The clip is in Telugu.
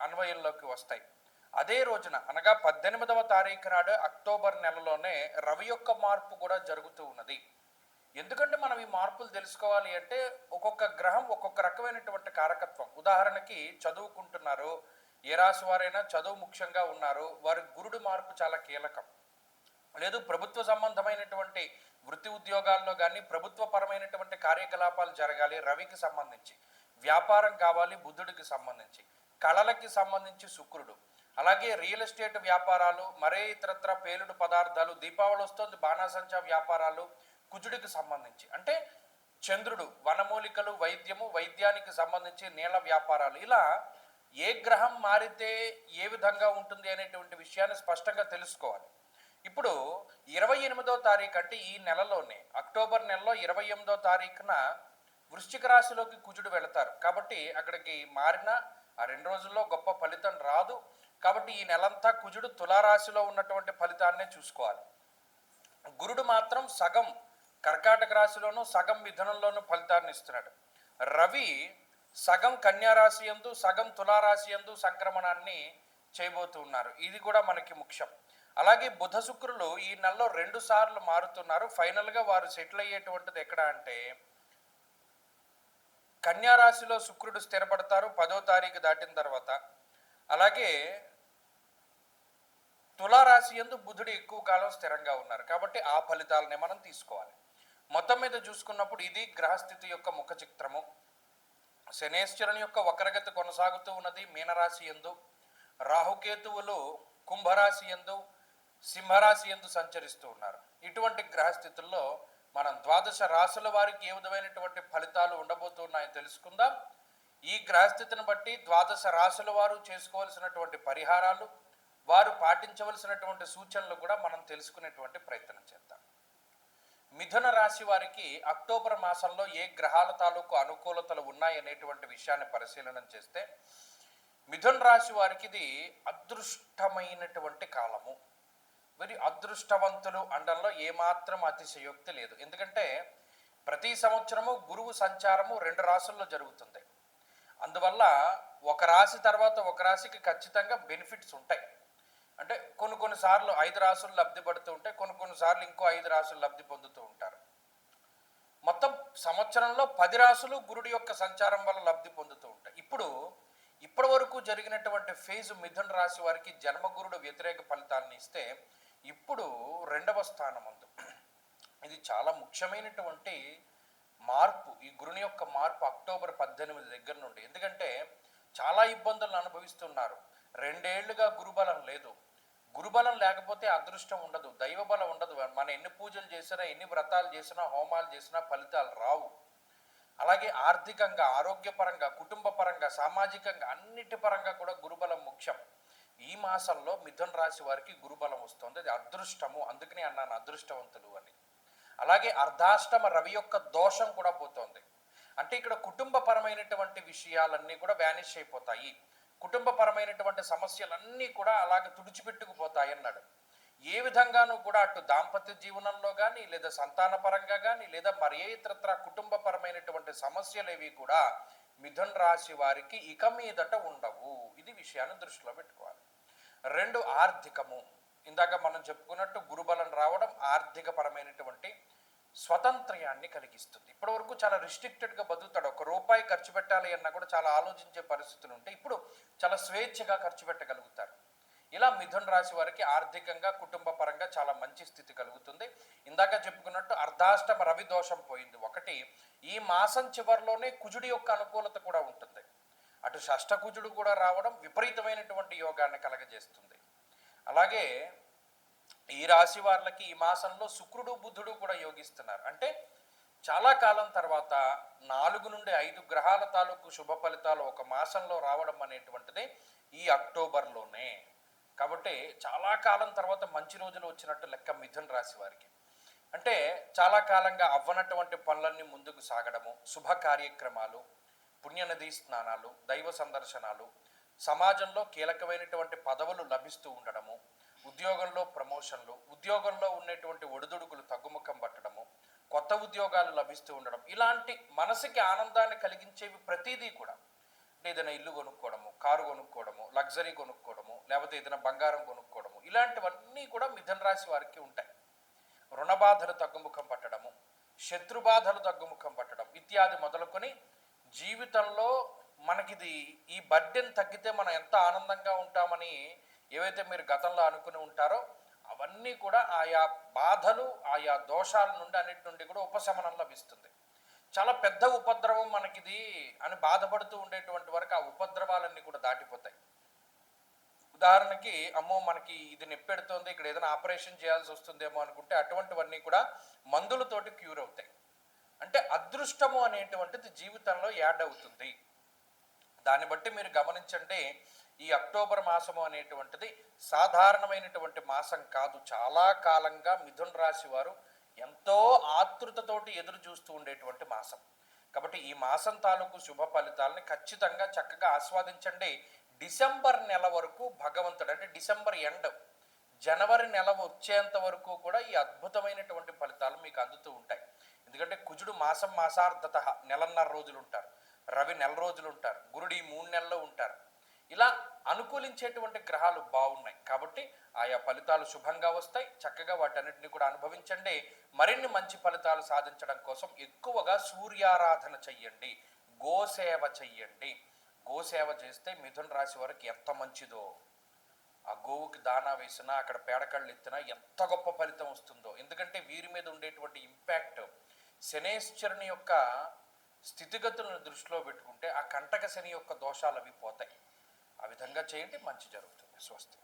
అన్వయంలోకి వస్తాయి. అదే రోజున అనగా పద్దెనిమిదవ తారీఖు నాడు అక్టోబర్ నెలలోనే రవి యొక్క మార్పు కూడా జరుగుతూ ఉన్నది. ఎందుకంటే మనం ఈ మార్పులు తెలుసుకోవాలి అంటే ఒక్కొక్క గ్రహం ఒక్కొక్క రకమైనటువంటి కారకత్వం. ఉదాహరణకి చదువుకుంటున్నారు ఏ రాశి వారైనా చదువు ముఖ్యంగా ఉన్నారు వారి గురుడు మార్పు చాలా కీలకం. లేదు ప్రభుత్వ సంబంధమైనటువంటి వృత్తి ఉద్యోగాల్లో కానీ ప్రభుత్వ పరమైనటువంటి కార్యకలాపాలు జరగాలి రవికి సంబంధించి. వ్యాపారం కావాలి బుద్ధుడికి సంబంధించి. కళలకి సంబంధించి శుక్రుడు. అలాగే రియల్ ఎస్టేట్ వ్యాపారాలు మరే ఇతరత్ర పేలుడు పదార్థాలు దీపావళి వస్తుంది బాణాసంచా వ్యాపారాలు కుజుడికి సంబంధించి. అంటే చంద్రుడు వనమూలికలు వైద్యము వైద్యానికి సంబంధించి నీళ్ళ వ్యాపారాలు. ఇలా ఏ గ్రహం మారితే ఏ విధంగా ఉంటుంది అనేటువంటి విషయాన్ని స్పష్టంగా తెలుసుకోవాలి. ఇప్పుడు ఇరవై ఎనిమిదో తారీఖు అంటే ఈ నెలలోనే అక్టోబర్ నెలలో ఇరవై ఎనిమిదో తారీఖున వృశ్చిక రాశిలోకి కుజుడు వెళతారు. కాబట్టి అక్కడికి మారిన ఆ రెండు రోజుల్లో గొప్ప ఫలితం రాదు. కాబట్టి ఈ నెలంతా కుజుడు తులారాశిలో ఉన్నటువంటి ఫలితాన్నే చూసుకోవాలి. గురుడు మాత్రం సగం కర్కాటక రాశిలోను సగం మిథునంలోను ఫలితాన్ని ఇస్తున్నాడు. రవి సగం కన్యారాశి ఎందు యందు సగం తులారాశి యందు సంక్రమణాన్ని చేయబోతూ ఉన్నారు. ఇది కూడా మనకి ముఖ్యం. అలాగే బుధ శుక్రులు ఈ నెలలో రెండు సార్లు మారుతున్నారు. ఫైనల్గా వారు సెటిల్ అయ్యేటువంటిది ఎక్కడ అంటే కన్యా రాశిలో శుక్రుడు స్థిరపడతారు పదో తారీఖు దాటిన తర్వాత. అలాగే తులారాశి ఎందు బుధుడు ఎక్కువ కాలం స్థిరంగా ఉన్నారు. కాబట్టి ఆ ఫలితాలనే మనం తీసుకోవాలి. మొత్తం మీద చూసుకున్నప్పుడు ఇది గ్రహస్థితి యొక్క ముఖ చిత్రము. శనేశ్వరుని యొక్క వక్రగతి కొనసాగుతూ ఉన్నది మీనరాశి ఎందు రాహుకేతువులు కుంభరాశి ఎందు సింహరాశి ఎందు సంచరిస్తూ ఉన్నారు. ఇటువంటి గ్రహస్థితుల్లో మనం ద్వాదశ రాశుల వారికి ఏ విధమైనటువంటి ఫలితాలు ఉండబోతున్నాయో తెలుసుకుందాం. ఈ గ్రహస్థితిని బట్టి ద్వాదశ రాసుల వారు చేసుకోవాల్సినటువంటి పరిహారాలు వారు పాటించవలసినటువంటి సూచనలు కూడా మనం తెలుసుకునేటువంటి ప్రయత్నం చేద్దాం. మిథున రాశి వారికి అక్టోబర్ మాసంలో ఏ గ్రహాల తాలూకు అనుకూలతలు ఉన్నాయనేటువంటి విషయాన్ని పరిశీలన చేస్తే మిథున రాశి వారికి ఇది అదృష్టమైనటువంటి కాలము. వీరి అదృష్టవంతులు అండంలో ఏమాత్రం అతిశయోక్తి లేదు. ఎందుకంటే ప్రతి సంవత్సరము గురువు సంచారము రెండు రాసుల్లో జరుగుతుంది. అందువల్ల ఒక రాశి తర్వాత ఒక రాశికి ఖచ్చితంగా బెనిఫిట్స్ ఉంటాయి. అంటే కొన్ని కొన్ని సార్లు ఐదు రాసులు లబ్ధి పడుతూ ఉంటాయి కొన్ని కొన్ని సార్లు ఇంకో ఐదు రాసులు లబ్ధి పొందుతూ ఉంటారు. మొత్తం సంవత్సరంలో పది రాసులు గురుడి యొక్క సంచారం వల్ల లబ్ధి పొందుతూ ఉంటాయి. ఇప్పుడు ఇప్పటి వరకు జరిగినటువంటి ఫేజ్ మిథున రాశి వారికి జన్మగురుడు వ్యతిరేక ఫలితాలను ఇస్తే ఇప్పుడు రెండవ స్థానమందు. ఇది చాలా ముఖ్యమైనటువంటి మార్పు ఈ గురుని యొక్క మార్పు అక్టోబర్ పద్దెనిమిది దగ్గర నుండి. ఎందుకంటే చాలా ఇబ్బందులను అనుభవిస్తున్నారు. రెండేళ్ళుగా గురుబలం లేదు. గురుబలం లేకపోతే అదృష్టం ఉండదు దైవబలం ఉండదు. మనం ఎన్ని పూజలు చేసినా ఎన్ని వ్రతాలు చేసినా హోమాలు చేసినా ఫలితాలు రావు. అలాగే ఆర్థికంగా ఆరోగ్యపరంగా కుటుంబ పరంగా సామాజికంగా అన్నిటి పరంగా కూడా గురుబలం ముఖ్యం. ఈ మాసంలో మిథున్ రాశి వారికి గురుబలం వస్తుంది. అది అదృష్టము. అందుకనే అన్నాను అదృష్టవంతులు అని. అలాగే అర్ధాష్టమ రవి యొక్క దోషం కూడా పోతోంది. అంటే ఇక్కడ కుటుంబపరమైనటువంటి విషయాలన్నీ కూడా వ్యానిష్ అయిపోతాయి. కుటుంబపరమైనటువంటి సమస్యలన్నీ కూడా అలాగే తుడిచిపెట్టుకుపోతాయి అన్నాడు. ఏ విధంగానూ కూడా అటు దాంపత్య జీవనంలో కానీ లేదా సంతాన పరంగా కానీ లేదా మరి ఏ ఇతరత్ర కుటుంబపరమైనటువంటి సమస్యలు ఏవి కూడా మిథున్ రాశి వారికి ఇక మీదట ఉండవు. ఇది విషయాన్ని దృష్టిలో పెట్టుకోవాలి. రెండు ఆర్థికము. ఇందాక మనం చెప్పుకున్నట్టు గురుబలం రావడం ఆర్థిక పరమైనటువంటి స్వతంత్ర్యాన్ని కలిగిస్తుంది. ఇప్పటి వరకు చాలా రిస్ట్రిక్టెడ్గా బతుకుతాడు. ఒక రూపాయి ఖర్చు పెట్టాలి అన్నా కూడా చాలా ఆలోచించే పరిస్థితులు ఉంటాయి ఇప్పుడు చాలా స్వేచ్ఛగా ఖర్చు పెట్టగలుగుతారు. ఇలా మిథున్ రాశి వారికి ఆర్థికంగా కుటుంబ పరంగా చాలా మంచి స్థితి కలుగుతుంది. ఇందాక చెప్పుకున్నట్టు అర్ధాష్టమ రవి దోషం పోయింది. ఒకటి ఈ మాసం చివరిలోనే కుజుడి యొక్క అనుకూలత కూడా ఉంటుంది. అటు షష్టకుజుడు కూడా రావడం విపరీతమైనటువంటి యోగాన్ని కలగజేస్తుంది. అలాగే ఈ రాశి వాళ్ళకి ఈ మాసంలో శుక్రుడు బుద్ధుడు కూడా యోగిస్తున్నారు. అంటే చాలా కాలం తర్వాత నాలుగు నుండి ఐదు గ్రహాల తాలూకు శుభ ఫలితాలు ఒక మాసంలో రావడం అనేటువంటిది ఈ అక్టోబర్లోనే. కాబట్టి చాలా కాలం తర్వాత మంచి రోజులు వచ్చినట్టు లెక్క మిథున్ రాశి వారికి. అంటే చాలా కాలంగా అవ్వనటువంటి పనులన్నీ ముందుకు సాగడము శుభ కార్యక్రమాలు పుణ్యనది స్నానాలు దైవ సందర్శనాలు సమాజంలో కీలకమైనటువంటి పదవులు లభిస్తూ ఉండడము ఉద్యోగంలో ప్రమోషన్లు ఉద్యోగంలో ఉన్నటువంటి ఒడిదుడుకులు తగ్గుముఖం పట్టడము కొత్త ఉద్యోగాలు లభిస్తూ ఉండడం ఇలాంటి మనసుకి ఆనందాన్ని కలిగించేవి ప్రతిదీ కూడా. ఏదైనా ఇల్లు కొనుక్కోవడము కారు కొనుక్కోవడము లగ్జరీ కొనుక్కోవడము లేకపోతే ఏదైనా బంగారం కొనుక్కోవడము ఇలాంటివన్నీ కూడా మిథున రాశి వారికి ఉంటాయి. రుణ బాధలు తగ్గుముఖం పట్టడము శత్రుబాధలు తగ్గుముఖం పట్టడం ఇత్యాది మొదలుకొని జీవితంలో మనకిది ఈ బర్డెన్ తగ్గితే మనం ఎంత ఆనందంగా ఉంటామని ఏవైతే మీరు గతంలో అనుకుని ఉంటారో అవన్నీ కూడా ఆయా బాధలు ఆయా దోషాల నుండి అన్నిటి నుండి కూడా ఉపశమనం లభిస్తుంది. చాలా పెద్ద ఉపద్రవం మనకిది అని బాధపడుతూ ఉండేటువంటి వరకు ఆ ఉపద్రవాలన్నీ కూడా దాటిపోతాయి. ఉదాహరణకి అమ్మో మనకి ఇది నొప్పెడుతోంది ఇక్కడ ఏదైనా ఆపరేషన్ చేయాల్సి వస్తుందేమో అనుకుంటే అటువంటివన్నీ కూడా మందులతోటి క్యూర్ అవుతాయి. అంటే అదృష్టము అనేటువంటిది జీవితంలో యాడ్ అవుతుంది. దాన్ని బట్టి మీరు గమనించండి ఈ అక్టోబర్ మాసము అనేటువంటిది సాధారణమైనటువంటి మాసం కాదు. చాలా కాలంగా మిథున్ రాశి వారు ఎంతో ఆతృతతోటి ఎదురు చూస్తూ ఉండేటువంటి మాసం. కాబట్టి ఈ మాసం తాలూకు శుభ ఫలితాలని ఖచ్చితంగా చక్కగా ఆస్వాదించండి. డిసెంబర్ నెల వరకు భగవంతుడు అంటే డిసెంబర్ ఎండ్ జనవరి నెల వచ్చేంత వరకు కూడా ఈ అద్భుతమైనటువంటి ఫలితాలు మీకు అందుతూ ఉంటాయి. ఎందుకంటే కుజుడు మాసం మాసార్ధత నెలన్నర రోజులు ఉంటారు రవి నెల రోజులు ఉంటారు గురుడి మూడు నెలలు ఉంటారు. ఇలా అనుకూలించేటువంటి గ్రహాలు బాగున్నాయి కాబట్టి ఆయా ఫలితాలు శుభంగా వస్తాయి. చక్కగా వాటన్నిటిని కూడా అనుభవించండి. మరిన్ని మంచి ఫలితాలు సాధించడం కోసం ఎక్కువగా సూర్యారాధన చెయ్యండి. గోసేవ చెయ్యండి. గోసేవ చేస్తే మిథున రాశి వారికి ఎంత మంచిదో. ఆ గోవుకి దానా వేసినా అక్కడ పేడకళ్ళు ఎత్తినా ఎంత గొప్ప ఫలితం వస్తుందో. ఎందుకంటే వీరి మీద ఉండేటువంటి ఇంపాక్ట్ శనేశ్వరుని యొక్క స్థితిగతులను దృష్టిలో పెట్టుకుంటే ఆ కంటక శని యొక్క దోషాలు అవి పోతాయి. ఆ విధంగా చేయండి మంచి జరుగుతుంది. స్వస్తి.